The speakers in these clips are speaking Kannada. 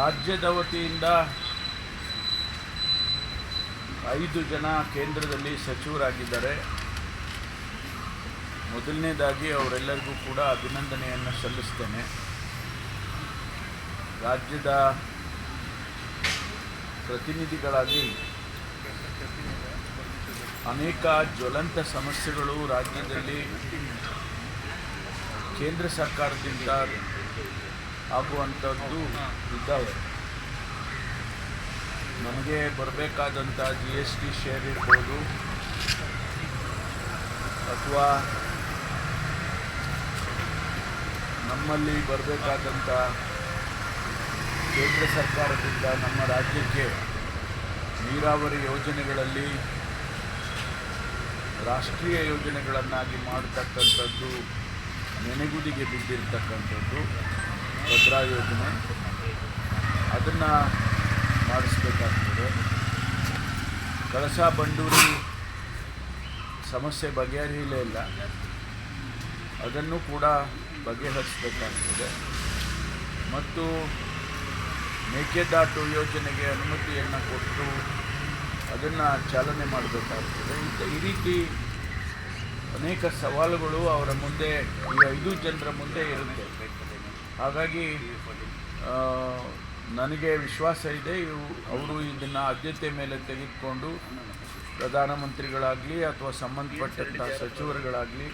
ರಾಜ್ಯದ ವತಿಯಿಂದ ಐದು ಜನ ಕೇಂದ್ರದಲ್ಲಿ ಸಚಿವರಾಗಿದ್ದಾರೆ. ಮೊದಲನೇದಾಗಿ ಅವರೆಲ್ಲರಿಗೂ ಕೂಡ ಅಭಿನಂದನೆಯನ್ನು ಸಲ್ಲಿಸ್ತೇನೆ. ರಾಜ್ಯದ ಪ್ರತಿನಿಧಿಗಳಾಗಿ ಅನೇಕ ಜ್ವಲಂತ ಸಮಸ್ಯೆಗಳು ರಾಜ್ಯದಲ್ಲಿ ಕೇಂದ್ರ ಸರ್ಕಾರದಿಂದ ಆಗುವಂಥದ್ದು ಇದ್ದಾವೆ. ನಮಗೆ ಬರಬೇಕಾದಂಥ ಜಿ ಎಸ್ ಟಿ ಶೇರ್ ಇರ್ಬೋದು. ಅಥವಾ ನಮ್ಮಲ್ಲಿ ಬರಬೇಕಾದಂಥ ಕೇಂದ್ರ ಸರ್ಕಾರದಿಂದ ನಮ್ಮ ರಾಜ್ಯಕ್ಕೆ ನೀರಾವರಿ ಯೋಜನೆಗಳಲ್ಲಿ ರಾಷ್ಟ್ರೀಯ ಯೋಜನೆಗಳನ್ನಾಗಿ ಮಾಡತಕ್ಕಂಥದ್ದು ನೆನೆಗುದಿಗೆ ಬಿದ್ದಿರ್ತಕ್ಕಂಥದ್ದು. ಭದ್ರಾ ಯೋಜನೆ ಅದನ್ನು ಮಾಡಿಸ್ಬೇಕಾಗ್ತದೆ. ಕಳಸ ಬಂಡೂರಿ ಸಮಸ್ಯೆ ಬಗೆಹರಿಯಲೇ ಇಲ್ಲ. ಅದನ್ನು ಕೂಡ ಬಗೆಹರಿಸಬೇಕಾಗ್ತದೆ. ಮತ್ತು ಮೇಕೆದಾಟು ಯೋಜನೆಗೆ ಅನುಮತಿಯನ್ನು ಕೊಟ್ಟು ಅದನ್ನು ಚಾಲನೆ ಮಾಡಬೇಕಾಗ್ತದೆ. ಇಂಥ ಈ ರೀತಿ ಅನೇಕ ಸವಾಲುಗಳು ಅವರ ಮುಂದೆ, ಈ ಐದು ಜನರ ಮುಂದೆ ಇರುತ್ತೆ. ಹಾಗಾಗಿ ನನಗೆ ವಿಶ್ವಾಸ ಇದೆ, ಇವು ಅವರು ಇದನ್ನು ಆದ್ಯತೆ ಮೇಲೆ ತೆಗೆದುಕೊಂಡು ಪ್ರಧಾನಮಂತ್ರಿಗಳಾಗಲಿ ಅಥವಾ ಸಂಬಂಧಪಟ್ಟಂಥ ಸಚಿವರುಗಳಾಗಲಿ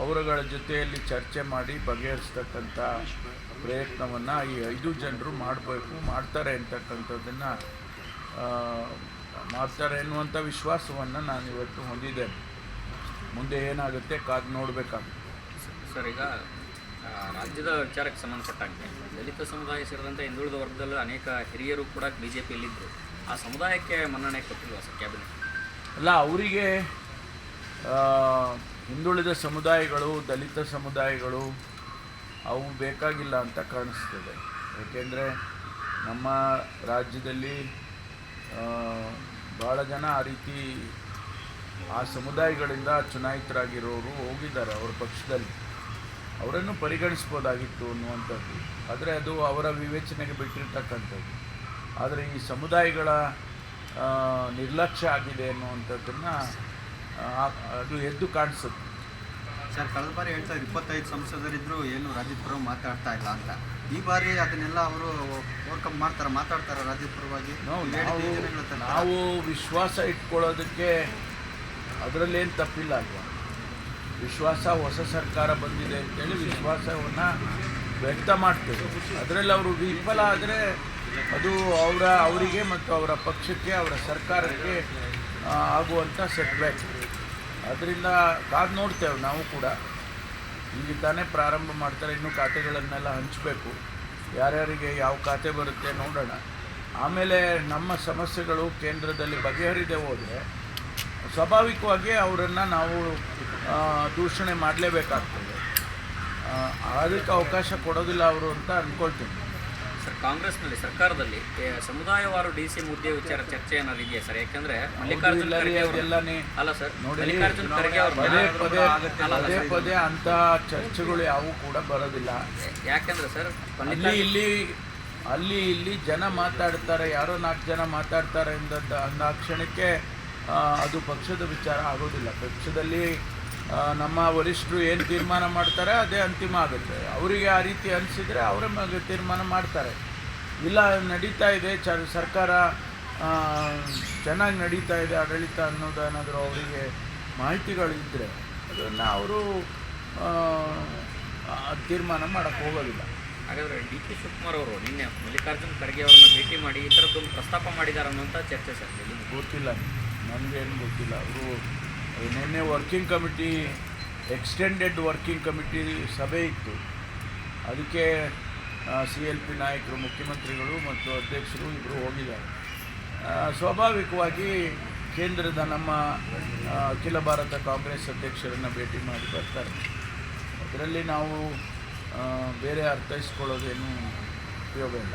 ಅವರುಗಳ ಜೊತೆಯಲ್ಲಿ ಚರ್ಚೆ ಮಾಡಿ ಬಗೆಹರಿಸ್ತಕ್ಕಂಥ ಪ್ರಯತ್ನವನ್ನು ಈ ಐದು ಜನರು ಮಾಡಬೇಕು, ಮಾಡ್ತಾರೆ ಅಂತಕ್ಕಂಥದ್ದನ್ನು ಮಾಡ್ತಾರೆ ಎನ್ನುವಂಥ ವಿಶ್ವಾಸವನ್ನು ನಾನು ಇವತ್ತು ಹೊಂದಿದ್ದೇನೆ. ಮುಂದೆ ಏನಾಗುತ್ತೆ ಕಾದು ನೋಡಬೇಕಾಗುತ್ತೆ. ಸರ್, ಈಗ ರಾಜ್ಯದ ವಿಚಾರಕ್ಕೆ ಸಂಬಂಧಪಟ್ಟಂಗೆ ದಲಿತ ಸಮುದಾಯ ಸೇರಿದಂತೆ ಹಿಂದುಳಿದ ವರ್ಗದಲ್ಲೂ ಅನೇಕ ಹಿರಿಯರು ಕೂಡ ಬಿ ಜೆ ಪಿಯಲ್ಲಿದ್ದರು ಆ ಸಮುದಾಯಕ್ಕೆ ಮನ್ನಣೆ ಕೊಟ್ಟಿಲ್ವಾ ಸರ್ ಕ್ಯಾಬಿನೆಟ್? ಅಲ್ಲ, ಅವರಿಗೆ ಹಿಂದುಳಿದ ಸಮುದಾಯಗಳು, ದಲಿತ ಸಮುದಾಯಗಳು, ಅವು ಬೇಕಾಗಿಲ್ಲ ಅಂತ ಕಾಣಿಸ್ತದೆ. ಏಕೆಂದರೆ ನಮ್ಮ ರಾಜ್ಯದಲ್ಲಿ ಭಾಳ ಜನ ಆ ರೀತಿ ಆ ಸಮುದಾಯಗಳಿಂದ ಚುನಾಯಿತರಾಗಿರೋರು ಹೋಗಿದ್ದಾರೆ, ಅವ್ರ ಪಕ್ಷದಲ್ಲಿ. ಅವರನ್ನು ಪರಿಗಣಿಸ್ಬೋದಾಗಿತ್ತು ಅನ್ನುವಂಥದ್ದು. ಆದರೆ ಅದು ಅವರ ವಿವೇಚನೆಗೆ ಬಿಟ್ಟಿರ್ತಕ್ಕಂಥದ್ದು. ಆದರೆ ಈ ಸಮುದಾಯಗಳ ನಿರ್ಲಕ್ಷ್ಯ ಆಗಿದೆ ಅನ್ನುವಂಥದ್ದನ್ನು ಅದು ಎದ್ದು ಕಾಣಿಸುತ್ತೆ. ಸರ್ ಕಳೆದ ಬಾರಿ ಹೇಳ್ತಾ ಇಪ್ಪತ್ತೈದು ಸಂಸದರಿದ್ದರೂ ಏನು ರಾಜೀವ್ ಪರವಾಗಿ ಮಾತಾಡ್ತಾ ಇಲ್ಲ ಅಂತ. ಈ ಬಾರಿ ಅದನ್ನೆಲ್ಲ ಅವರು ಓವರ್ಕಮ್ ಮಾಡ್ತಾರೆ? ಮಾತಾಡ್ತಾರೆ ರಾಜೀವ್ ಪರವಾಗಿ? ನಾವು ವಿಶ್ವಾಸ ಇಟ್ಕೊಳ್ಳೋದಕ್ಕೆ ಅದರಲ್ಲೇನು ತಪ್ಪಿಲ್ಲ ಅಲ್ವಾ? ವಿಶ್ವಾಸ ಹೊಸ ಸರ್ಕಾರ ಬಂದಿದೆ ಅಂತೇಳಿ ವಿಶ್ವಾಸವನ್ನು ವ್ಯಕ್ತ ಮಾಡ್ತೇವೆ. ಅದರಲ್ಲಿ ಅವರು ವಿಫಲ ಆದರೆ ಅದು ಅವರ, ಅವರಿಗೆ ಮತ್ತು ಅವರ ಪಕ್ಷಕ್ಕೆ, ಅವರ ಸರ್ಕಾರಕ್ಕೆ ಆಗುವಂಥ ಸೆಟ್ಬ್ಯಾಕ್ ಅದರಿಂದ ಕಾದು ನೋಡ್ತೇವೆ ನಾವು ಕೂಡ. ಈಗ ತಾನೇ ಪ್ರಾರಂಭ ಮಾಡ್ತಾರೆ, ಇನ್ನೂ ಖಾತೆಗಳನ್ನೆಲ್ಲ ಹಂಚಬೇಕು. ಯಾರ್ಯಾರಿಗೆ ಯಾವ ಖಾತೆ ಬರುತ್ತೆ ನೋಡೋಣ. ಆಮೇಲೆ ನಮ್ಮ ಸಮಸ್ಯೆಗಳು ಕೇಂದ್ರದಲ್ಲಿ ಬಗೆಹರಿದೆ ಹೋದರೆ ಸ್ವಾಭಾವಿಕವಾಗಿ ಅವರನ್ನು ನಾವು ದೂಷಣೆ ಮಾಡಲೇಬೇಕಾಗ್ತದೆ. ಅದಕ್ಕೆ ಅವಕಾಶ ಕೊಡೋದಿಲ್ಲ ಅವರು ಅಂತ ಅಂದ್ಕೊಳ್ತೀನಿ ಸರ್ ಕಾಂಗ್ರೆಸ್ನಲ್ಲಿ ಸರ್ಕಾರದಲ್ಲಿ ಸಮುದಾಯವಾರು ಡಿ ಸಿ ಮುದ್ದೆ ವಿಚಾರ ಚರ್ಚೆ ಏನಾದ್ರು ಇದೆಯಾ ಸರ್? ಯಾಕಂದ್ರೆ ಮಲ್ಲಿಕಾರ್ಜುನ ಖರ್ಗೆ ಅಲ್ಲ ಸರ್ ಮಲ್ಲಿಕಾರ್ಜುನ ಖರ್ಗೆ ಪದೇ ಪದೇ ಅಂತ ಚರ್ಚೆಗಳು ಯಾವೂ ಕೂಡ ಬರೋದಿಲ್ಲ. ಯಾಕಂದ್ರೆ ಸರ್ ಅಲ್ಲಿ ಇಲ್ಲಿ ಅಲ್ಲಿ ಇಲ್ಲಿ ಜನ ಮಾತಾಡ್ತಾರೆ ಯಾರೋ ನಾಲ್ಕು ಜನ ಮಾತಾಡ್ತಾರೆ ಎಂದ ಅಂದ ಕ್ಷಣಕ್ಕೆ ಅದು ಪಕ್ಷದ ವಿಚಾರ ಆಗೋದಿಲ್ಲ. ಪಕ್ಷದಲ್ಲಿ ನಮ್ಮ ವರಿಷ್ಠರು ಏನು ತೀರ್ಮಾನ ಮಾಡ್ತಾರೆ ಅದೇ ಅಂತಿಮ ಆಗುತ್ತೆ. ಅವರಿಗೆ ಆ ರೀತಿ ಅನಿಸಿದರೆ ಅವರೇ ಮಗೆ ತೀರ್ಮಾನ ಮಾಡ್ತಾರೆ. ಇಲ್ಲ ನಡೀತಾ ಇದೆ. ಚ ಸರ್ಕಾರ ಚೆನ್ನಾಗಿ ನಡೀತಾ ಇದೆ ಆಡಳಿತ ಅನ್ನೋದೇನಾದರೂ ಅವರಿಗೆ ಮಾಹಿತಿಗಳಿದ್ದರೆ ಅದನ್ನು ಅವರು ತೀರ್ಮಾನ ಮಾಡೋಕ್ಕೆ ಹೋಗೋದಿಲ್ಲ. ಹಾಗಾದ್ರೆ ಡಿ ಕೆ ಶಿವಕುಮಾರ್ ಅವರು ನಿನ್ನೆ ಮಲ್ಲಿಕಾರ್ಜುನ್ ಖರ್ಗೆ ಅವರನ್ನು ಭೇಟಿ ಮಾಡಿ ಈ ಥರದ್ದೊಂದು ಪ್ರಸ್ತಾಪ ಮಾಡಿದ್ದಾರೆ ಅನ್ನೋಂಥ ಚರ್ಚೆ ಸರ್. ಗೊತ್ತಿಲ್ಲ. ನನಗೇನು ಗೊತ್ತಿಲ್ಲ. ಅವರು ನಿನ್ನೆ working committee extended working committee ಸಭೆ ಇತ್ತು. ಅದಕ್ಕೆ ಸಿ ಎಲ್ ಪಿ ನಾಯಕರು, ಮುಖ್ಯಮಂತ್ರಿಗಳು ಮತ್ತು ಅಧ್ಯಕ್ಷರು ಇಬ್ಬರು ಹೋಗಿದ್ದಾರೆ. ಸ್ವಾಭಾವಿಕವಾಗಿ ಕೇಂದ್ರದ ನಮ್ಮ ಅಖಿಲ ಭಾರತ ಕಾಂಗ್ರೆಸ್ ಅಧ್ಯಕ್ಷರನ್ನು ಭೇಟಿ ಮಾಡಿ ಬರ್ತಾರೆ. ಅದರಲ್ಲಿ ನಾವು ಬೇರೆ ಅರ್ಥೈಸ್ಕೊಳ್ಳೋದೇನು ಉಪಯೋಗ ಇಲ್ಲ.